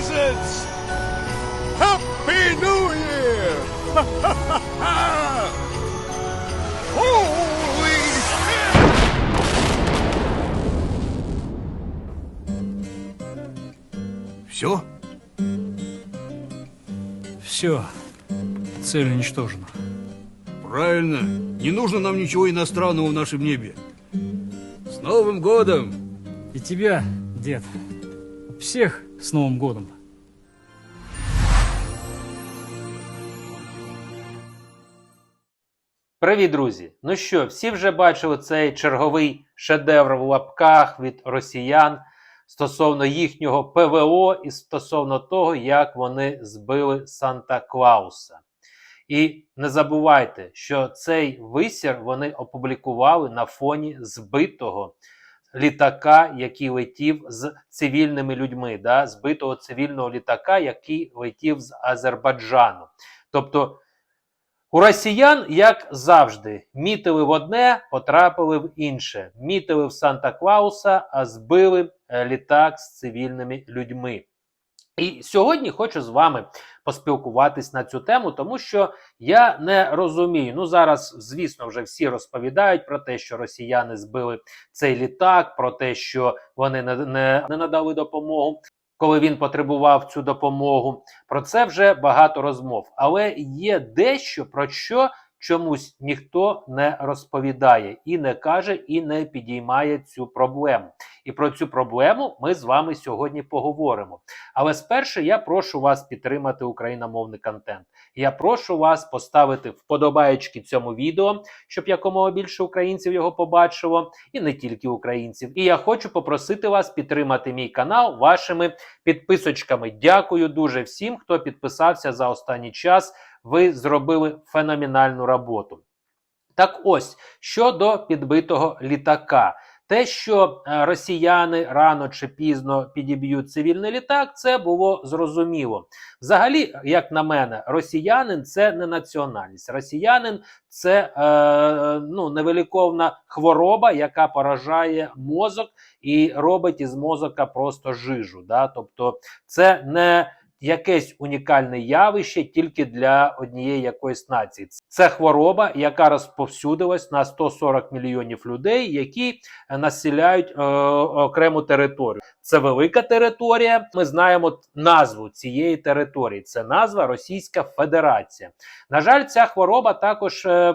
kids! Happy New Year! Holy shit! Все? Все. Цель уничтожена. Правильно. Не нужно нам ничего иностранного в нашем небе. С Новым годом! И тебя, дед. Всех с Новым годом. Привіт, друзі! Ну що, всі вже бачили цей черговий шедевр в лапках від росіян стосовно їхнього ПВО і стосовно того, як вони збили Санта Клауса. І не забувайте, що цей висір вони опублікували на фоні збитого літака, який летів з цивільними людьми, да? збитого цивільного літака, який летів з Азербайджану. Тобто у росіян, як завжди, мітили в одне, потрапили в інше. Мітили в Санта-Клауса, а збили е, літак з цивільними людьми. І сьогодні хочу з вами поспілкуватись на цю тему, тому що я не розумію. Ну зараз, звісно, вже всі розповідають про те, що росіяни збили цей літак, про те, що вони не, не, не надали допомогу. Коли він потребував цю допомогу, про це вже багато розмов. Але є дещо про що чомусь ніхто не розповідає і не каже, і не підіймає цю проблему. І про цю проблему ми з вами сьогодні поговоримо. Але спершу я прошу вас підтримати україномовний контент. Я прошу вас поставити вподобаєчки цьому відео, щоб якомога більше українців його побачило, і не тільки українців. І я хочу попросити вас підтримати мій канал вашими підписочками. Дякую дуже всім, хто підписався за останній час. Ви зробили феноменальну роботу. Так ось щодо підбитого літака. Те, що е, росіяни рано чи пізно підіб'ють цивільний літак, це було зрозуміло. Взагалі, як на мене, росіянин це не національність. Росіянин це е, ну, невеликовна хвороба, яка поражає мозок і робить із мозока просто жижу. Да? Тобто, це не якесь унікальне явище тільки для однієї якоїсь нації. Це хвороба, яка розповсюдилась на 140 мільйонів людей, які е, населяють е, окрему територію. Це велика територія. Ми знаємо назву цієї території. Це назва Російська Федерація. На жаль, ця хвороба також. Е,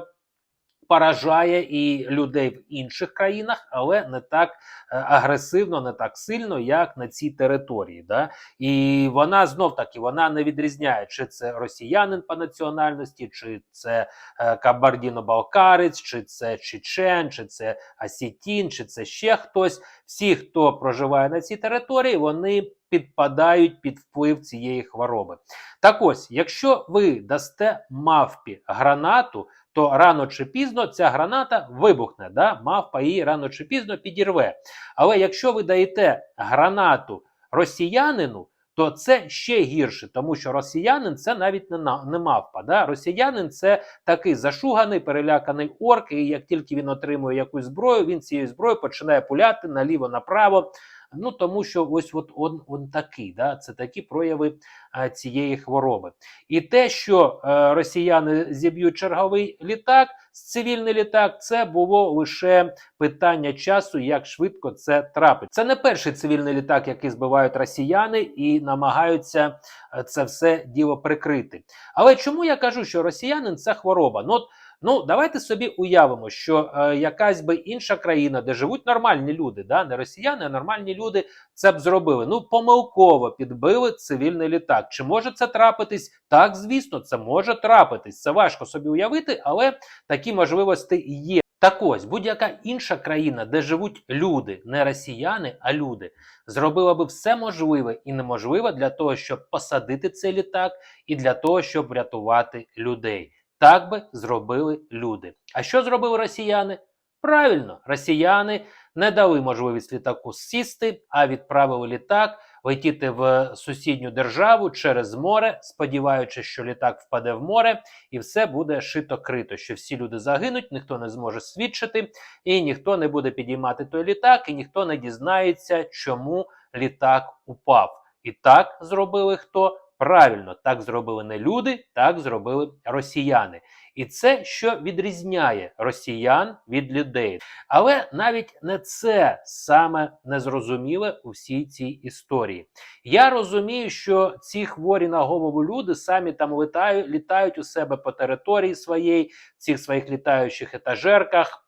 Поражає і людей в інших країнах, але не так е, агресивно, не так сильно, як на цій території. Да? І вона знов таки вона не відрізняє, чи це росіянин по національності, чи це е, кабардіно-балкарець, чи це чечен, чи це асітін, чи це ще хтось. Всі, хто проживає на цій території, вони підпадають під вплив цієї хвороби. Так ось, якщо ви дасте мавпі гранату, то рано чи пізно ця граната вибухне. Да? Мавпа її рано чи пізно підірве. Але якщо ви даєте гранату росіянину, то це ще гірше, тому що росіянин це навіть не, не мавпа. Да? Росіянин це такий зашуганий, переляканий орк, і як тільки він отримує якусь зброю, він цією зброєю починає пуляти наліво-направо. Ну тому що ось от он, он такий, да, це такі прояви а, цієї хвороби. І те, що е, росіяни зіб'ють черговий літак, цивільний літак, це було лише питання часу, як швидко це трапить. Це не перший цивільний літак, який збивають росіяни і намагаються е, це все діло прикрити. Але чому я кажу, що росіянин це хвороба? Ну, от, Ну, давайте собі уявимо, що е, якась би інша країна, де живуть нормальні люди, да, не росіяни, а нормальні люди це б зробили. Ну, помилково підбили цивільний літак. Чи може це трапитись? Так, звісно, це може трапитись. Це важко собі уявити, але такі можливості є. Так ось будь-яка інша країна, де живуть люди, не росіяни, а люди, зробила би все можливе і неможливе для того, щоб посадити цей літак, і для того, щоб врятувати людей. Так би зробили люди. А що зробили росіяни? Правильно, росіяни не дали можливість літаку сісти, а відправили літак летіти в сусідню державу через море, сподіваючись, що літак впаде в море, і все буде шито крито. Що всі люди загинуть, ніхто не зможе свідчити, і ніхто не буде підіймати той літак, і ніхто не дізнається, чому літак упав. І так зробили хто? Правильно, так зробили не люди, так зробили росіяни. І це що відрізняє росіян від людей. Але навіть не це саме незрозуміле у всій цій історії. Я розумію, що ці хворі на голову люди самі там літають, літають у себе по території своєї, в цих своїх літаючих етажерках.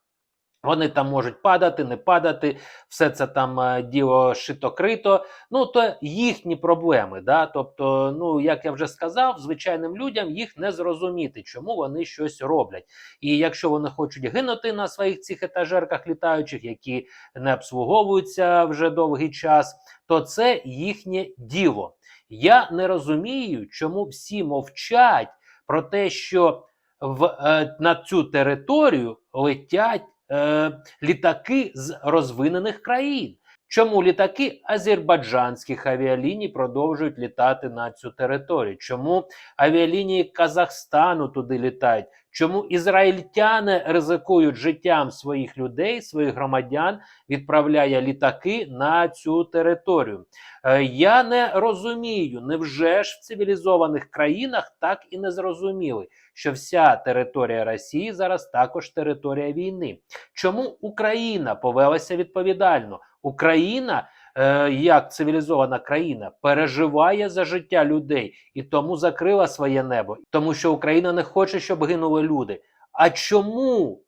Вони там можуть падати, не падати, все це там е, діло шито-крито. Ну, то їхні проблеми. Да? Тобто, ну, як я вже сказав, звичайним людям їх не зрозуміти, чому вони щось роблять. І якщо вони хочуть гинути на своїх цих етажерках літаючих, які не обслуговуються вже довгий час, то це їхнє діло. Я не розумію, чому всі мовчать про те, що в, е, на цю територію летять е, літаки з розвинених країн. Чому літаки азербайджанських авіаліній продовжують літати на цю територію? Чому авіалінії Казахстану туди літають? Чому ізраїльтяни ризикують життям своїх людей, своїх громадян, відправляє літаки на цю територію? Е, я не розумію, невже ж в цивілізованих країнах так і не зрозуміли, що вся територія Росії зараз також територія війни. Чому Україна повелася відповідально? Україна, як цивілізована країна, переживає за життя людей і тому закрила своє небо, тому що Україна не хоче, щоб гинули люди. А чому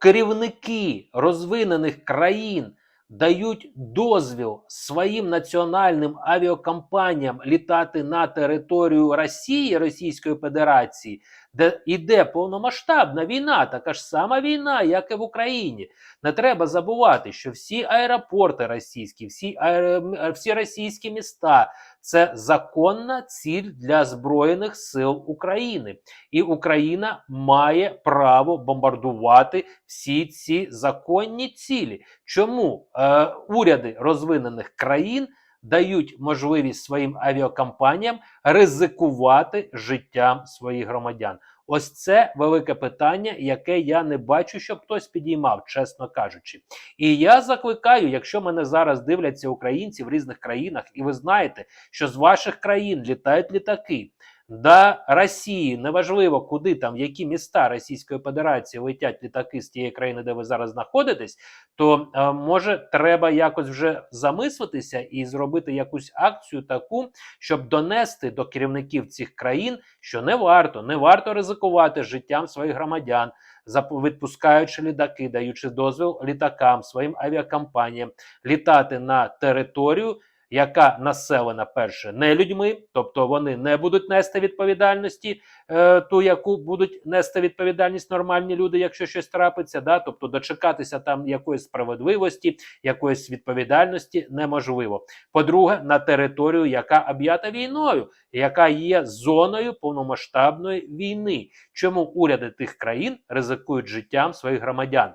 керівники розвинених країн дають дозвіл своїм національним авіакомпаніям літати на територію Росії, Російської Федерації, де йде повномасштабна війна, така ж сама війна, як і в Україні. Не треба забувати, що всі аеропорти російські, всі, аеро... всі російські міста це законна ціль для Збройних сил України. І Україна має право бомбардувати всі ці законні цілі. Чому е, уряди розвинених країн дають можливість своїм авіакомпаніям ризикувати життям своїх громадян? Ось це велике питання, яке я не бачу, щоб хтось підіймав, чесно кажучи. І я закликаю, якщо мене зараз дивляться українці в різних країнах, і ви знаєте, що з ваших країн літають літаки. До Росії. Неважливо, куди там, які міста Російської Федерації летять літаки з тієї країни, де ви зараз знаходитесь, то е, може треба якось вже замислитися і зробити якусь акцію таку, щоб донести до керівників цих країн, що не варто, не варто ризикувати життям своїх громадян, відпускаючи літаки, даючи дозвіл літакам, своїм авіакомпаніям літати на територію яка населена перше не людьми, тобто вони не будуть нести відповідальності, е, ту, яку будуть нести відповідальність нормальні люди, якщо щось трапиться, да, тобто дочекатися там якоїсь справедливості, якоїсь відповідальності неможливо. По-друге, на територію, яка об'ята війною, яка є зоною повномасштабної війни. Чому уряди тих країн ризикують життям своїх громадян?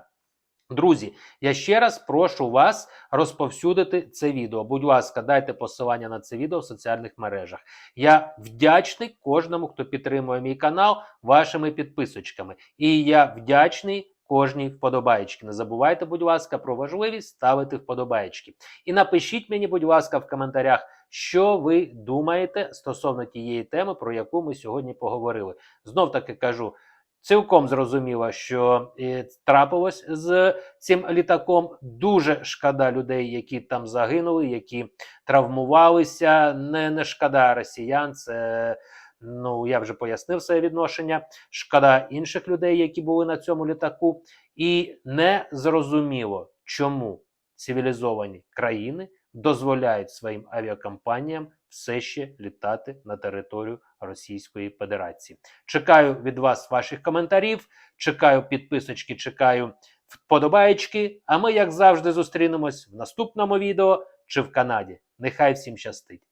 Друзі, я ще раз прошу вас розповсюдити це відео. Будь ласка, дайте посилання на це відео в соціальних мережах. Я вдячний кожному, хто підтримує мій канал вашими підписочками. І я вдячний кожній вподобаєчки. Не забувайте, будь ласка, про важливість ставити вподобаєчки. І напишіть мені, будь ласка, в коментарях, що ви думаєте стосовно тієї теми, про яку ми сьогодні поговорили. Знов таки кажу. Цілком зрозуміло, що е, трапилось з цим літаком. Дуже шкода людей, які там загинули, які травмувалися. Не, не шкода росіян. Це ну я вже пояснив своє відношення. Шкода інших людей, які були на цьому літаку, і не зрозуміло, чому цивілізовані країни дозволяють своїм авіакомпаніям все ще літати на територію Російської Федерації. Чекаю від вас ваших коментарів, чекаю підписочки, чекаю вподобаєчки. А ми, як завжди, зустрінемось в наступному відео чи в Канаді. Нехай всім щастить!